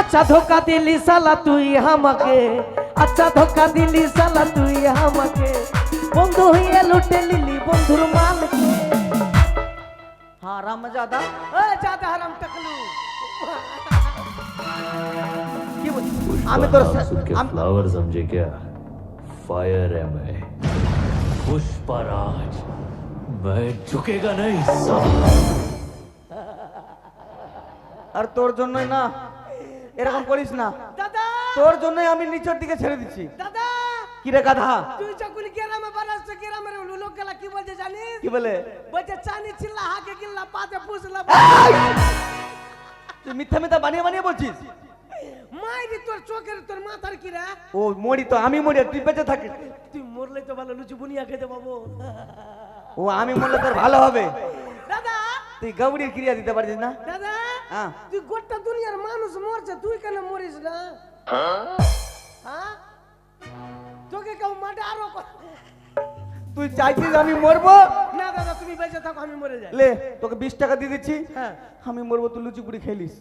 আচ্ছা ধোকা দিলি সালা তুই আমাকে আচ্ছা ধোকা দিলি সালা তুই আমাকে বন্ধু হইয়া লুটে লিলি বন্ধুর মালকে হারাম জাদা এ জাদা হারাম টাকলু কি বলছিস আমি তোর सुन के আমি- फ्लावर समझे क्या फायर है मैं पुष्पराज मैं झुकेगा नहीं साला আর তোর জন্যই না এরকম করিস না। দাদা! তোর জন্যই আমি নিচের দিকে ছেড়ে দিচ্ছি। দাদা! কি রে গাধা? তুই যখন গ্রামে বাড়াচ্ছ গ্রামের লোক গেলা কি বলছে জানিস? কি বলে? বলছে চানি চিল্লা হাকে গিল্লা পাতে পুষলা তুই মিথ্যা মিথ্যা বানিয়ে বানিয়ে বলছিস? মাইরি তোর চোখের তোর মাথার কি রে? ও মরি তো আমি মরি তুই বেঁচে থাকিস। তুই মরলে তো ভালো লুচি বুনিয়া খেতে পাবো। ও আমি মরলে তোর ভালো হবে। দাদা! তুই গৌরীর ক্রিয়া দিতে পারছিস না? দাদা। তুই গোটা দুনিয়ার মানুষ মরছে তুই কেন মরিস না? হ্যাঁ? তোকে কেউ মাঠে আরও তুই চাইছিস আমি মরবো? না দাদা তুমি বেঁচে থাকো আমি মরে যাই। লে তোকে বিশ টাকা দিয়ে দিচ্ছি। হ্যাঁ। আমি মরবো তুই লুচি পুরি খেলিস।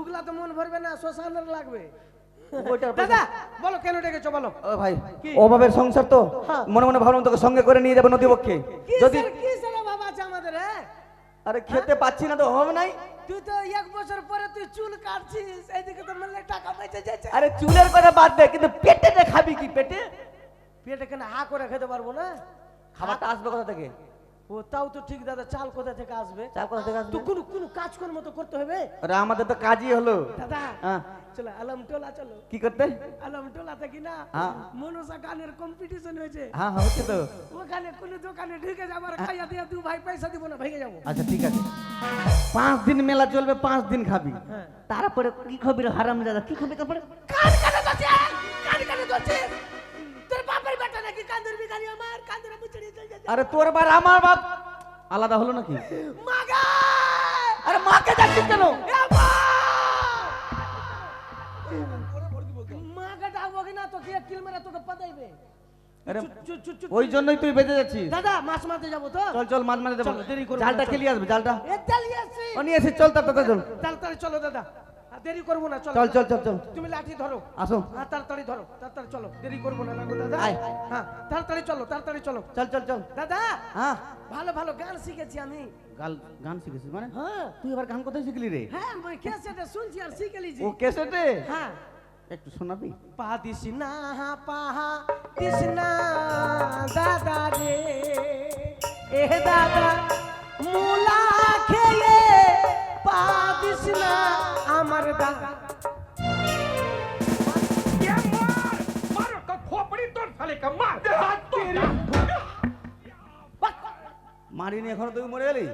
উগলা তো মন ভরবে না শ্মশানের লাগবে। দাদা বলো কেন ডেকেছো বলো। ও ভাই কি? অভাবের সংসার তো? হ্যাঁ। মনে মনে ভাবলাম তোকে সঙ্গে করে নিয়ে যাব নদীপক্ষে যদি স্যার কি স্যার বাবা আছে আমাদের হ্যাঁ আরে খেতে পাচ্ছি না তো অভাব নাই? তুই তো এক বছর পরে তুই চুল কাটছিস এইদিকে তো মনে টাকা বেঁচে যাচ্ছে। আরে চুলের কথা বাদ দে কিন্তু পেটে খাবি কি পেটে? পেটে কেন হা করে খেতে পারব না? খাবারটা আসবে কোথা থেকে? ও তাও তো ঠিক দাদা চাল কোথা থেকে আসবে? চাল কোথা থেকে আসবে? তো কোনো কোনো কাজ কর্ম তো করতে হবে? আরে আমাদের তো কাজই হলো। দাদা হ্যাঁ। চলো আলম টোলা চলো। কি করতে? আলম টোলা থেকে না। মনসা গানের কম্পিটিশন হয়েছে। হ্যাঁ হ্যাঁ হচ্ছে তো। ওখানে কোন দোকানে ঢুকে যাব আর খাইয়া দিয়া দু ভাই পয়সা দিব না ভেঙে যাব। আচ্ছা ঠিক আছে। পাঁচ দিন মেলা চলবে পাঁচ দিন খাবি। হ্যাঁ। তারপরে কি খাবি রে হারাম দাদা কি খাবি তারপরে কান কানে দছে কান কানে বেটা নাকি কান্দুর বিকারি আমার? কান্দুরে চলে যাচ্ছে। আরে তোর বার আমার বাপ আলাদা হলো নাকি? মাগা আরে মাকে যাচ্ছিস কেন? মাকে ডাকবো কি না তোকে কিল মেরে তোকে পাতাইবে আরে ওই জন্যই তুই বেঁচে যাচ্ছিস। দাদা মাছ মারতে যাব তো। চল চল মাছ মারে দেবো দেরি করব জালটা চলো। খেলি আসবে জালটা। এ আসছি। ও নিয়ে এসে চল তার তাড়াতাড়ি চল তাড়াতাড়ি চলো দাদা। দেরি করব না চলো। চল চল চল তুমি লাঠি ধরো। আসো। হ্যাঁ তাড়াতাড়ি ধরো তাড়াতাড়ি চলো। দেরি করব না লাগো দাদা। হ্যাঁ তাড়াতাড়ি চলো তাড়াতাড়ি চলো। চল চল চল। দাদা হ্যাঁ। ভালো ভালো গান শিখেছি আমি। গাল গান শিখেছিস মানে? হ্যাঁ। তুই এবার গান কোথায় শিখলি রে? হ্যাঁ আমি ক্যাসেটে শুনছি আর ও কেসেটে হ্যাঁ। একটু শোনাবি? পা দিস না পাহা দিস না দাদা রে। এ দাদা মুলা দিস না আমার দাদা মারিনি এখনও তুই মরে গেলি?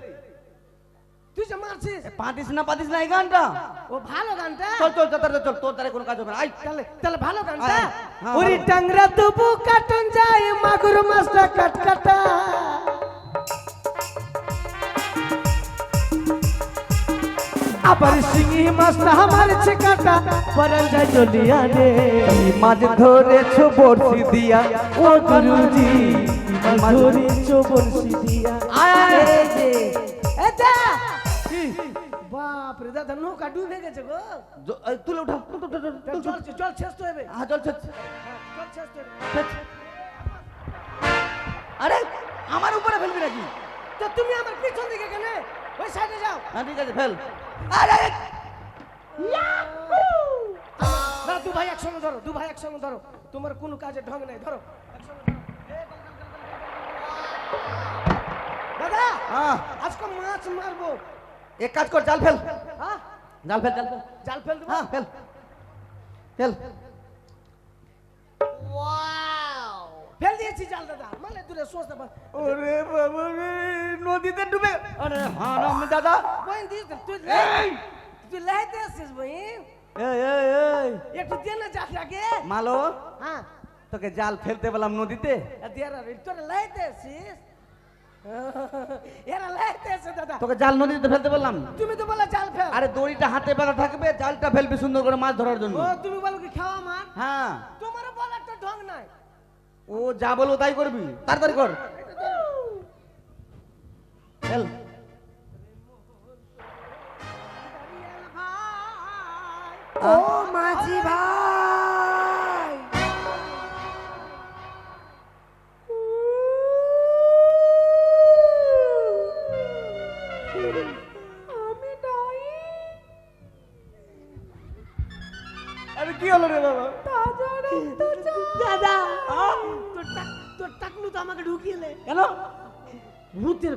তুই যে মারছিস? পাতিস না পাতিস না এই গানটা? ও ভালো গানটা। চল চল চল চল তোর দ্বারা কোনো কাজ হবে না। আই তাহলে তাহলে ভালো গানটা। হ্যাঁ, ওরি টাংরা তবু কাটন যায় মাগুর মাছটা কাট কাটা আবার শিঙি মাছটা আমার কাটা পরান যায় চলিয়া রে মাছ ধরেছ বড়শি দিয়া। ও গুরুজি মাছ ধরেছো বলছি দিয়া। আয়। যে এটা বাপ রে দাদা নৌকা ডুবে গেছে গো। তুলে উঠা তুল, তুল, তুল, তুল, তুল, জল তুল। জল শেষ তো হবে। হ্যাঁ চল চল। শেষ তো আরে আমার উপরে ফেলবি নাকি? তো তুমি আমার পিছন দিকে কেন ওই সাইডে যাও। হ্যাঁ ঠিক আছে ফেল। আরে! না দু ভাই একসঙ্গে ধরো দু ভাই একসঙ্গে ধরো। তোমার কোনো কাজে ঢং নাই ধরো। দাদা হ্যাঁ। আজকে মাছ মারবো। এক কাজ কর জাল ফেল। হ্যাঁ? জাল ফেল জাল ফেল। জাল ফেল হ্যাঁ ফেল। ফেল। ফেল দিয়েছি জাল দাদা। মানে দূরে পার ওরে বাবা রে নদীতে ডুবে। আরে হারাম দাদা। বইন দিস তুই তুই লাইতে আসছিস বইন এই এই এই! একটু দে না জালটাকে মালো হ্যাঁ। তোকে জাল ফেলতে বললাম নদীতে। দেরা রে তোরা লাইতে আসছিস এরা লাইতে আসছে দাদা। তোকে জাল নদীতে ফেলতে বললাম তুমি তো বলে জাল ফেল। আরে দড়িটা হাতে বেঁধা থাকবে জালটা ফেলবি সুন্দর করে মাছ ধরার জন্য। ও তুমি বলো কি খাওয়া মার হ্যাঁ। তোমার বলার তো ঢং নাই। ও যা বলব তাই করবি। তাড়াতাড়ি কর। ফেল ও মাঝি ভাই। আরে কি হলো রে বাবা? দাদা তোর টাক- তোর টাকলু তো আমাকে ঢুকিয়ে নে। কেন? ভূতের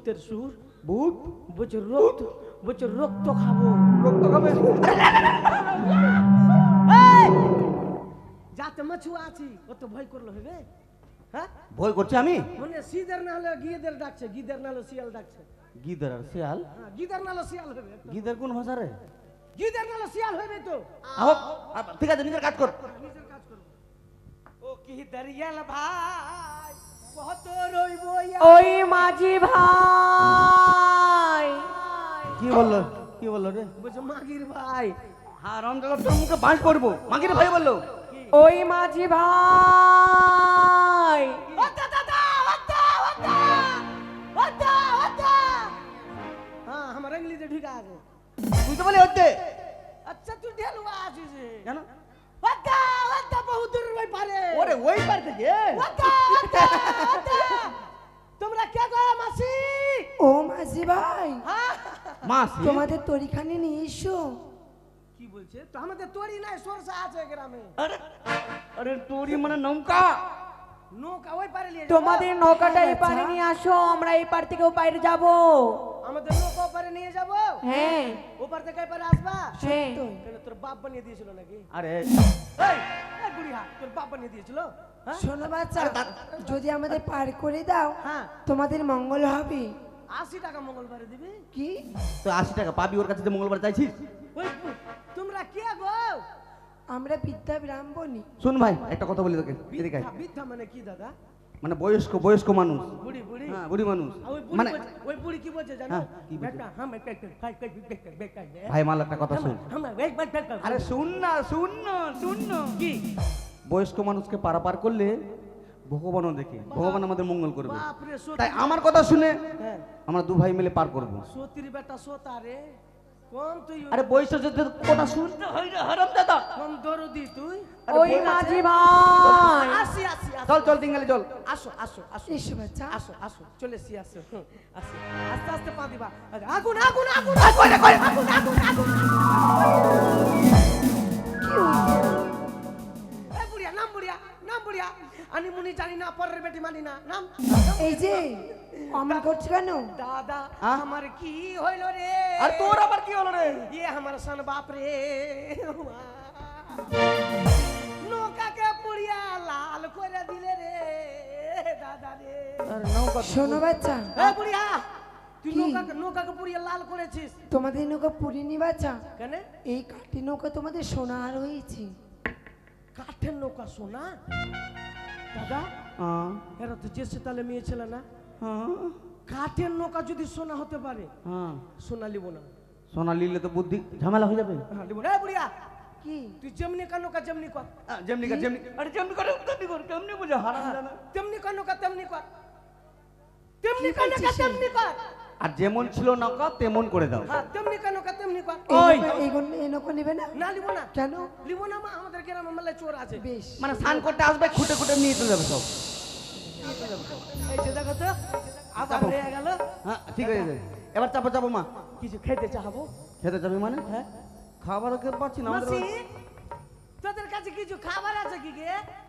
ভূতের সুর। ভূত? বলছে রক্ত বলছে রক্ত খাব। রক্ত খাবে? যাতে মাছু আছি অত ভয় করল হবে? হ্যাঁ? ভয় করছি আমি? মানে সিদের না হলে গিয়েদের ডাকছে গিদের না হলে শিয়াল ডাকছে। গিদার আর শিয়াল? হ্যাঁ গিদের না হলে শিয়াল হবে গিদার কোন ভাষা রে? গিদের না হলে শিয়াল হবে তো। আহ ঠিক আছে নিজের কাজ কর। নিজের কাজ করব। ও কি দরিয়াল ভাই? কত ওই মাঝি ভাই। কি বলল? কি বলল রে? বলছে মাগির ভাই হ্যাঁ ওই মাঝি ভাই। হ্যাঁ আমার ইংলিশে ঠিক আছে। বুঝতে পারলি আচ্ছা তুই ঢেলুয়া আছিস। জানো রই পারে। ওরে ওই পার থেকে? ওটা ওটা তোমরা কে গো মাসি? ও মাঝি ভাই হ্যাঁ। মাস? তোমাদের তরিখানে নিয়ে এসো। কি বলছে? তো আমাদের তোরি নাই সরষা আছে গ্রামে। আরে আরে তোরি মানে নৌকা? নৌকা ওই পারে নিয়ে তোমাদের নৌকাটা এই। পারে নিয়ে আসো আমরা এই পার থেকে ও পারে যাব। আমাদের নৌকা ওপারে নিয়ে যাব? হ্যাঁ। ওপার থেকে এপারে আসবা? হ্যাঁ। তোর বাপ বানিয়ে দিয়েছিল নাকি? আরে। এই এই বুড়িয়া তোর বাপ বানিয়ে দিয়েছিল? হ্যাঁ? শোনো বাচ্চা যদি আমাদের পার করে দাও হ্যাঁ। তোমাদের মঙ্গল হবে। আশি টাকা মঙ্গলবারে দিবি? কি? তো আশি টাকা পাবি ওর কাছে যে মঙ্গলবার চাইছিস? তোমরা কে গো? আমরা বিদ্যা ব্রাহ্মণী। শুন ভাই একটা কথা বলি তোকে বৃদ্ধা মানে কি দাদা? মানে বয়স্ক বয়স্ক মানুষ। বুড়ি বুড়ি? হ্যাঁ বুড়ি মানুষ। মানে ওই বুড়ি কি বলছে জানো? কি ভাই মাল একটা কথা শুন। আরে শুন না শুন না শুন না। কি? বয়স্ক মানুষকে পারাপার করলে ভগবানও দেখে। ভগবান আমাদের মঙ্গল করবে। তাই আমার কথা শুনে হ্যাঁ। আমরা দু ভাই মিলে পার করব। সতীর বেটা সোতা রে। কম তুই আরে বয়স কথা শুনতে হয় হারাম দাদা দরদি তুই? ওই মাঝি ভাই আসি আসি চল চল দিঙ্গালি চল। আসো আসো আসো। এসো বাচ্চা। আসো আসো চলে এসি আসো। আসো। আস্তে আস্তে পা দিবা। আগুন আগুন আগুন আগুন আগুন আগুন আগুন। নাম বুড়িয়া নাম বুড়িয়া। আমি মুনি জানি না পরের বেটি মানি না। নাম। এই যে কমন আমার কি হইল রে? আর তোর আবার কি হলো রে? ইয়ে আমার সান বাপ রে। পুড়িয়া লাল করে দিলে রে দাদা রে। শোনো বাচ্চা। এ বুড়িয়া তুই কি? নৌকাকে নৌকাকে লাল করেছিস। তোমাদের নৌকা পুরিনি বাচ্চা? কেন? এই কাঠি নৌকা তোমাদের সোনার হয়েছে। কাঠের নৌকা সোনা? দাদা হ্যাঁ এরা তো যে তাহলে মেয়ে ছিল না। হ্যাঁ কাঠের নৌকা যদি সোনা হতে পারে হ্যাঁ সোনা লিব না। সোনা নিলে তো বুদ্ধি ঝামেলা হয়ে যাবে। হ্যাঁ, লিব না বুড়িয়া। কি? তুই যেমনি কা যেমনি কর যেমনি কর যেমনি আরে যেমনি করে তেমনি কর কেমনি বুঝা হারাম জানা তেমনি কা তেমনি কর তেমনি কি কা তেমনি কর আর যেমন ছিল নৌকা তেমন করে দাও। হ্যাঁ তেমনি কা নৌকা। তেমনি কর নৌকা- এই নৌকা নেবে না? না লিব না। কেন? লিব না মা আমাদের গ্রামে মেলায় চোর আছে। বেশ। মানে স্নান করতে আসবে খুঁটে খুঁটে নিয়ে চলে যাবে সব। এই যে দেখো তো আবার হয়ে গেল। হ্যাঁ ঠিক আছে এবার চাপো চাপো মা। কিছু খেতে চাহাবো? খেতে যাবি মানে? হ্যাঁ। খাবার খেতে পাচ্ছি না মাসি তোদের কাছে কিছু খাবার আছে কি গে?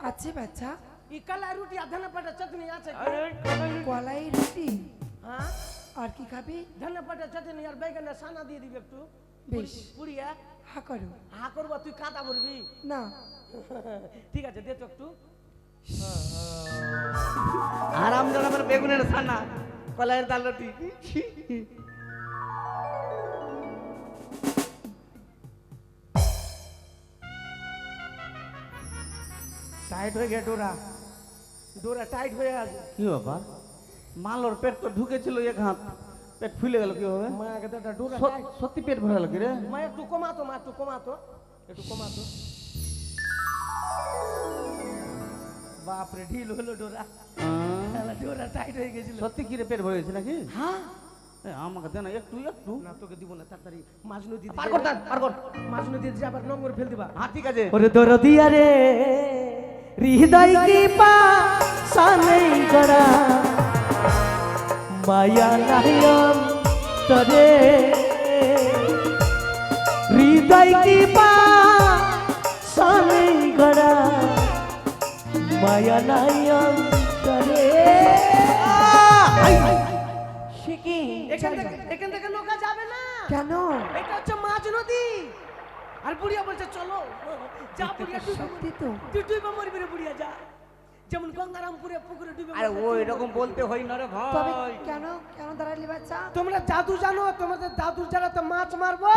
আছে বাচ্চা। ই কালা রুটি আর ধনে পাতা চাটনি আছে কি? কলাই রুটি। হ্যাঁ? আর কি খাবি? ধনে পাতা চাটনি আর বেগুনের সানা দিয়ে দিবি একটু। বেশ। পুড়িয়া হা করো। হা করব তুই কাদা বলবি না। ঠিক আছে দে তো একটু। আরাম জানা মানে বেগুনের ছানা কলাইয়ের ডাল রুটি। টাইট হয়ে গে ডোরা। ডোরা টাইট হয়ে আছে। কি ব্যাপার? মালোর পেট তো ঢুকেছিল এক হাত। পেট ফুলে গেল কি হবে মায়াকে তো একটা ডোরা সত্যি পেট ভরে গেল কি রে? মা একটু কমাতো মা একটু কমাতো। একটু কমাতো। বাপরে ঢিল হলো ডোরা। শালা ডোরা টাইট হয়ে গেছিল। সত্যি কি রে পেট ভরে গেছে নাকি? হ্যাঁ। আমাকে দে না একটু একটু। না তোকে দিব না তাড়াতাড়ি। মাঝ নদী পার কর পার কর। মাঝ নদী যে আবার নম্বর ফেল দিবা হ্যাঁ ঠিক আছে। ওরে দরদিয়া রে। হৃদয় কি পা সানেই গড়া মায়া নায়ম তরে। হৃদয় কি পা সানেই গড়া মায়া নায়ম তরে। সে কি? এখান থেকে এখান থেকে নৌকা যাবে না। কেন? এটা হচ্ছে মাঝ নদী। আর বুড়িয়া বলছে চলো যা বুড়িয়া ডুবে সত্যি তো। তুই ডুবে মরবি রে বুড়িয়া যা। যেমন গঙ্গারামপুরে পুকুরে ডুবে আরে মরছে, ও এরকম বলতে হয় না রে তবে ভাই। কেন কেন দাঁড়ালি বাচ্চা? তোমরা জাদু জানো তোমাদের জাদু জানা তো মাছ মারবো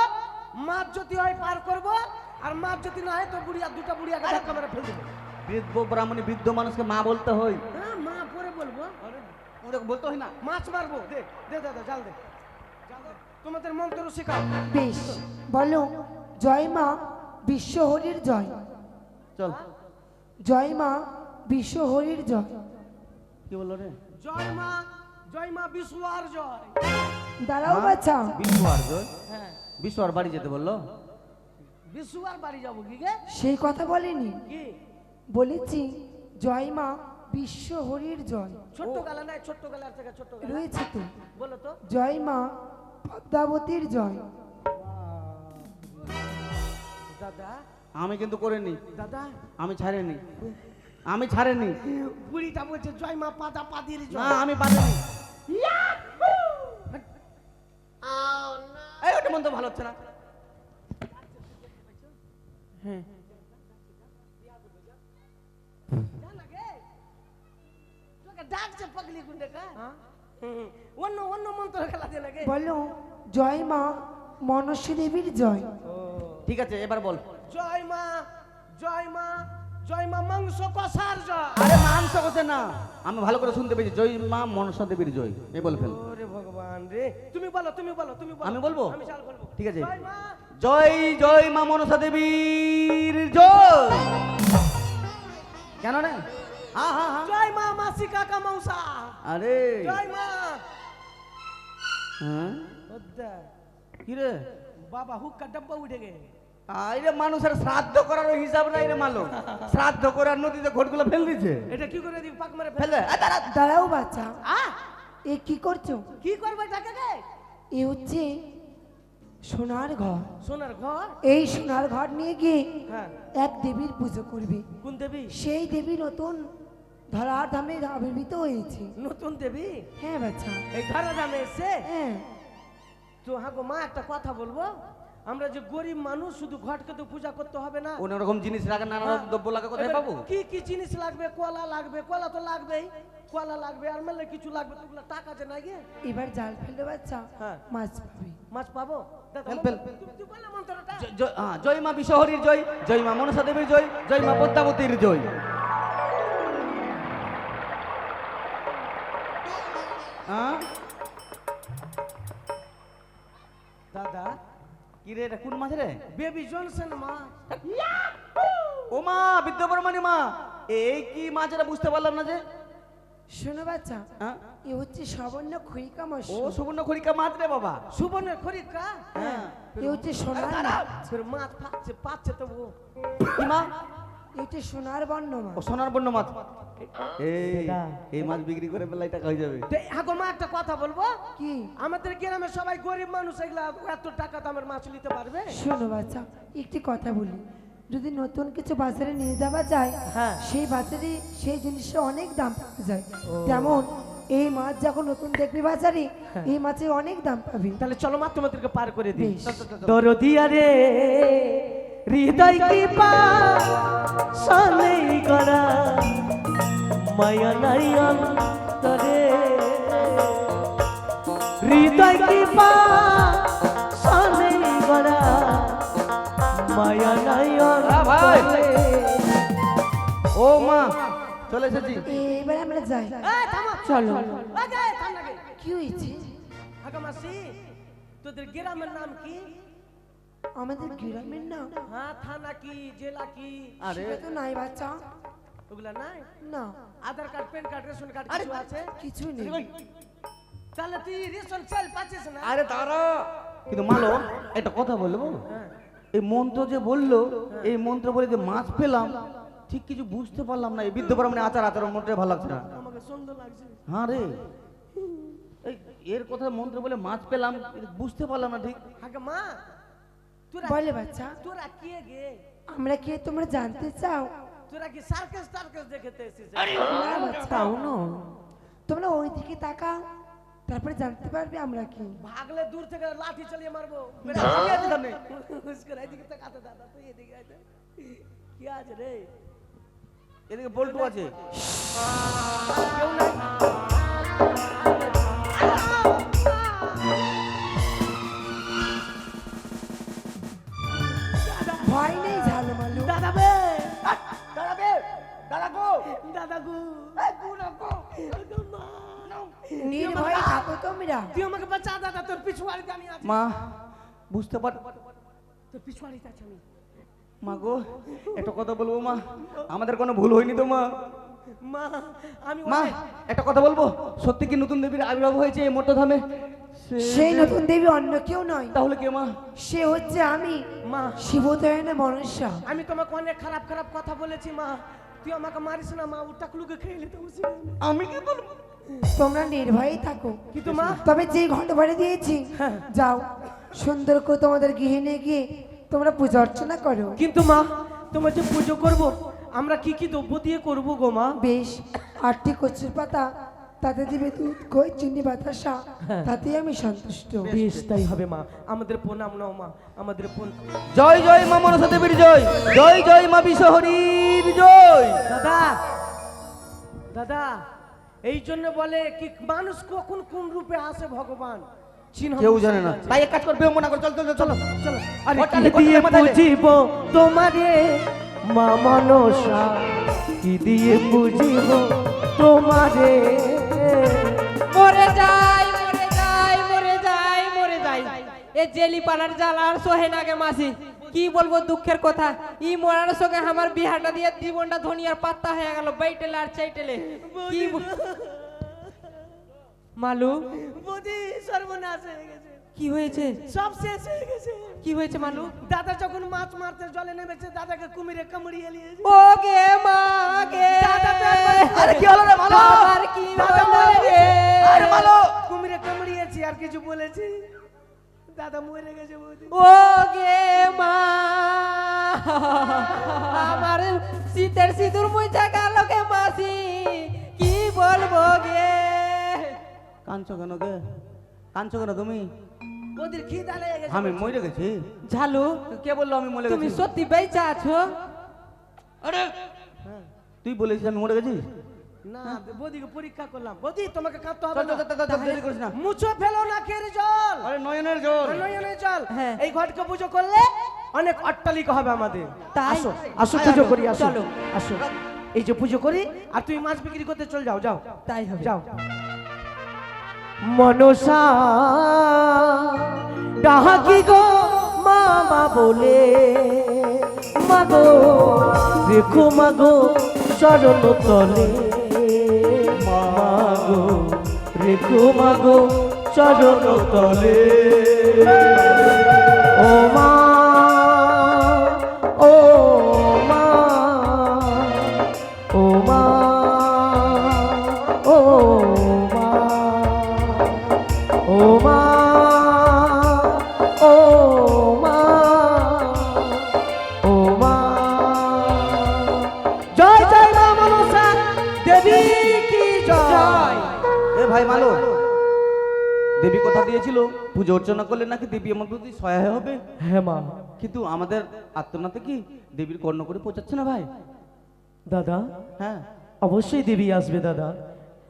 মাছ যদি হয় পার করব আর মাছ যদি না হয় তো বুড়িয়া দুটা বুড়িয়া ধাক্কা মেরে ফেল দেবো। বৃদ্ধ ব্রাহ্মণী বৃদ্ধ মানুষকে মা বলতে হয়। হ্যাঁ মা পরে বলব। ওরকম বলতে হয় না? মাছ মারবো। দে দে দাদা জাল দে জাল দে। তোমাদের মন্ত্র শেখাও। বেশ বলো। জয় মা বিশ্ব হরির জয়। চল। জয় মা বিশ্ব হরির জয়। কি বলল রে? জয় মা জয় মা বিশ্ব আর জয়। দাঁড়াও বাচ্চা বিশ্ব আর জয়? হ্যাঁ। বিশ্ব আর বাড়ি যেতে বলল? বিশ্ব আর বাড়ি যাব কি গে? সেই কথা বলিনি। কি? বলেছি জয় মা বিশ্ব হরির জয়। ছোট্ট গালা নাই ছোট্ট গালার থেকে ছোট্ট গালা। রয়েছে তো। বলো তো। জয় মা পদ্মাবতীর জয়। দাদা। আমি কিন্তু করিনি। দাদা। আমি ছাড়িনি। আমি ছাড়িনি। বুড়িটা বলছে জয় মা পাতা পাতির না আমি বাঁধিনি এই ওটা মন তো ভালো হচ্ছে না। তোকে ডাকছে পাগলি গুন্ডে কা অন্য অন্য মন্ত্র খেলা দিয়ে লাগে। বলো জয় মা মনসী দেবীর জয় ঠিক আছে এবার বল। জয় মা জয় মা জয় মা মাংস কষার জয়। আরে মাংস কোসে না আমি ভালো করে শুনতে পেয়েছি। জয় মা মনসা দেবীর জয় এই বল ফেল। ওরে ভগবান রে তুমি বলো তুমি বলো তুমি বলো। আমি বলব? আমি চাল বলব। ঠিক আছে। জয় মা। জয় জয় মা মনসা দেবীর জয়। কেন না হ্যাঁ হ্যাঁ হ্যাঁ জয় মা মাসি কাকা মৌসা। আরে। জয় মা। হ্যাঁ? ওদ্দা কি রে বাবা হুক্কা ডাব্বা উঠে গে আরে মানুষের শ্রাদ্ধ করার হিসাব নাই রে মালো শ্রাদ্ধ করার নদীতে ঘটগুলো ফেল দিছে। এটা কি করে দিই পাক মারে ফেলে। দাঁড়া। দাঁড়াও বাচ্চা। আ? এ কি করছ? কি করবে এটাকে গে এ হচ্ছে সোনার ঘর। সোনার ঘর? এই সোনার ঘর নিয়ে গিয়ে হ্যাঁ। এক দেবীর পুজো করবে। কোন দেবী? সেই দেবী নতুন ধরার ধামে আবির্ভূত হয়েছে। নতুন দেবী? হ্যাঁ বাচ্চা। এই ধরা দামে এসে? হ্যাঁ। তো হ্যাঁ গো মা একটা কথা বলব? আমরা যে গরিব মানুষ শুধু ঘটকে তো পূজা করতে হবে না। অন্য রকম জিনিস রাখা নানা রকম দ্রব্য লাগে কোথায় পাবো? কি কি জিনিস লাগবে? কলা লাগবে কলা তো লাগবেই। কলা লাগবে আর মেলে কিছু লাগবে তোগুলো টাকা যে না গে। এবার জাল ফেললে বাচ্চা হ্যাঁ। মাছ পাবে। মাছ পাবো? হ্যাঁ, জয় মা বিশ্বহরীর জয় জয় মা মনসা দেবীর জয় জয় মা পদ্মাবতীর জয়। হ্যাঁ? দাদা কি রে এটা কোন মাছ রে? বেবি জনসন মা। ও মা বিদ্যাপরমানি মা। এই কি মাছ এটা বুঝতে পারলাম না যে? শোনো বাচ্চা হ্যাঁ? এ হচ্ছে সবর্ণ খরিকা মাছ ও সুবর্ণ খরিকা মাছ রে বাবা। সুবর্ণের খরিকা হ্যাঁ। এ হচ্ছে দাঁড়াও। মাছ। পাচ্ছে পাচ্ছে তো ও মা? এ হচ্ছে সোনার বর্ণ ও সোনার বন্য মাছ এই এই মাছ বিক্রি করে পেলে টাকা হয়ে যাবে। তো এখন মা একটা কথা বলব? কি? আমাদের গ্রামে সবাই গরিব মানুষ এগুলা এত টাকা দামের মাছ নিতে পারবে? শোনো বাচ্চা একটি কথা বলি। যদি নতুন কিছু বাজারে নিয়ে যাওয়া যায় হ্যাঁ। সেই বাজারে সেই জিনিসের অনেক দাম পাওয়া যায়। যেমন এই মাছ যখন নতুন দেখবি বাজারে এই মাছের অনেক দাম পাবি। তাহলে চলো মা তোমাদেরকে পার করে দিই। দরদিয়া রে হৃদয় কি পা করা মায়া নাই অন্তরে। হৃদয় কি পা করা মায়া নাই অন্তরে। ও মা চলে এসেছি। এবার আমরা যাই। চলো। কি হয়েছে? আগা মাসি তোদের গ্রামের নাম কি? আমাদের গ্রামের নাম হ্যাঁ থানা কি জেলা কি? আরে। তো নাই বাচ্চা। ওগুলা নাই? না। Aadhaar card PAN card ration card কিছু আছে? কিছুই নেই। তাহলে তুই রেশন চাল পাচ্ছিস না? আরে দাঁড়া। কিন্তু মালো একটা কথা বলব? এই মন্ত্র যে বলল এই মন্ত্র বলে যে মাছ পেলাম ঠিক কিছু বুঝতে পারলাম না। এই বৃদ্ধ মানে আচার আচার মন্ত্রে ভালো লাগছে না। আমাকে সুন্দর লাগছে। হ্যাঁ রে। এর কথা মন্ত্র বলে মাছ পেলাম বুঝতে পারলাম না ঠিক। আগে মা বলে বাচ্চা তোরা কে গে আমরা কে তোমরা জানতে চাও তোরা কি সার্কাস টার্কাস দেখতে এসেছিস না বাচ্চা তাও না তোমরা ওই দিকে তাকাও তারপরে জানতে পারবে আমরা কি ভাগলে দূর থেকে লাঠি চালিয়ে মারবো উস্কর এদিকে তাকাতে দাদা তুই এদিকে আয় তো। কি আছে রে এদিকে বল্টু আছে কেউ নাই মা বুঝতে পার তোর পিছুয়ারিতে আছি আমি। মা গো একটা কথা বলব মা? আমাদের কোনো ভুল হয়নি তো মা? মা আমি মা একটা কথা বলব? সত্যি কি নতুন দেবীর আবির্ভাব হয়েছে এই মর্তধামে? সে- সেই নতুন দেবী অন্য কেউ নয়। তাহলে কে মা? সে হচ্ছে আমি। মা। শিবদয়নে মনুষ্যা আমি তোমাকে অনেক খারাপ খারাপ কথা বলেছি মা। তুই আমাকে মারিস না মা উল্টা কুলুকে খেয়ে নিতে আমি কি বলব? তোমরা নির্ভয়ে থাকো। কিন্তু মা তবে যে ঘণ্টা ভাড়া দিয়েছি যাও। সুন্দর করে তোমাদের গৃহিণী গিয়ে তোমরা পূজা অর্চনা করো। কিন্তু মা তোমার যে পুজো করব আমরা কি কি দ্রব্য দিয়ে করব গো মা? বেশ আটটি কচুর পাতা তাতে দিবে দুধ কই চিনি বাতাসা তাতেই আমি সন্তুষ্ট। বেশ তাই হবে মা। আমাদের প্রণাম নাও মা। আমাদের প্রণাম জয় জয় মা মনসা দেবীর জয়। জয় জয় মা বিশ্বহরীর জয়। দাদা দাদা এই জন্য বলে কি মানুষ কখন কোন রূপে আসে ভগবান? কেউ জানে না। তাই এক কাজ কর বেও মনা কর চল চল চল চলো। চলো আরে আরে কি কি দিয়ে বুঝিব তোমারে? মা মনসা কি দিয়ে বুঝিব তোমারে? মরে যাই মরে যাই মরে যাই মরে যাই। এ জেলি পালার জ্বালার সোহে নাগে মাসি। কি বলব দুঃখের কথা? ই মরার সঙ্গে আমার বিহারটা দিয়ে জীবনটা ধনিয়ার পাত্তা হয়ে গেল বাইটেলে আর চাইটেলে। কি মালু? বুঝি সর্বনাশ হয়ে গেছে। কি হয়েছে? সব শেষ হয়ে গেছে। কি হয়েছে মালু? দাদা যখন মাছ মারতে জলে নেমেছে দাদাকে কুমিরে কামড়িয়ে নিয়েছে ও গে মা গে দাদা তো একবার- আরে কি হলো রে ভালো আমার কি দাদা হলো রে? আরে ভালো কুমিরে কামড়িয়েছি আর কিছু বলেছি। দাদা মরে গেছে বৌদি। ও গে মা আমার শীতের সিঁদুর মুইছা গেল গে মাসি কি বলব গে? কাঁদছো কেন কে কাঁদছো কেন তুমি? বৌদির খিদা লেগে গেছে আমি মরে গেছি। ঝালু কে বলল আমি মরে তুমি সত্যি বেঁচে আছো? আরে তুই বলেছিস আমি মরে গেছি? না বৌদিকে পরীক্ষা করলাম। বৌদি তোমাকে কাঁদতে হবে না। মুছো ফেলো না খের জল। আরে নয়নের জল। নয়নে চল হ্যাঁ। এই ঘটকে পুজো করলে অনেক অট্টালিকা হবে আমাদের? আসো আসো পুজো করি আসো। আসো। এই যে পুজো করি আর তুমি মাছ বিক্রি করতে চল যাও যাও। তাই হবে। যাও। মনসা ডাকি গো মামা বলে মাগো দেখো মাগো চরণ তলে। রেখো মাগো চরণ তলে। ও মা অর্চনা করলে নাকি দেবী আমার প্রতি সহায় হবে? হ্যাঁ মা। কিন্তু আমাদের আত্মনাতে কি দেবীর কর্ণ করে পৌঁছাচ্ছে না ভাই? দাদা? হ্যাঁ। অবশ্যই দেবী আসবে দাদা।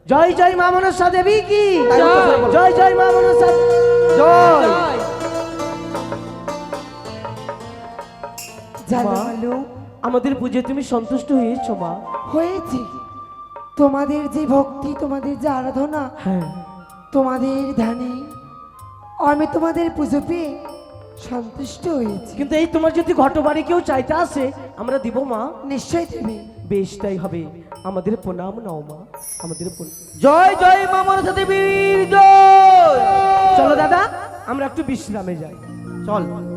জয় জয় মা মনসা দেবী কি। জয় জয় মা মনসা জয়। জানো আমাদের পুজো তুমি সন্তুষ্ট হয়েছো মা। হয়েছে। তোমাদের যে ভক্তি তোমাদের যে আরাধনা হ্যাঁ। তোমাদের ধ্যানে আমি তোমাদের পুজো পেয়ে সন্তুষ্ট হয়েছি। কিন্তু এই তোমার যদি ঘটবাড়ি কেউ চাইতে আসে আমরা দিব মা। নিশ্চয় দেবে। বেশ তাই হবে। আমাদের প্রণাম নাও মা। আমাদের প্রণাম। জয় জয় মা মনসা দেবীর জয়! চলো দাদা আমরা একটু বিশ্রামে যাই। চল।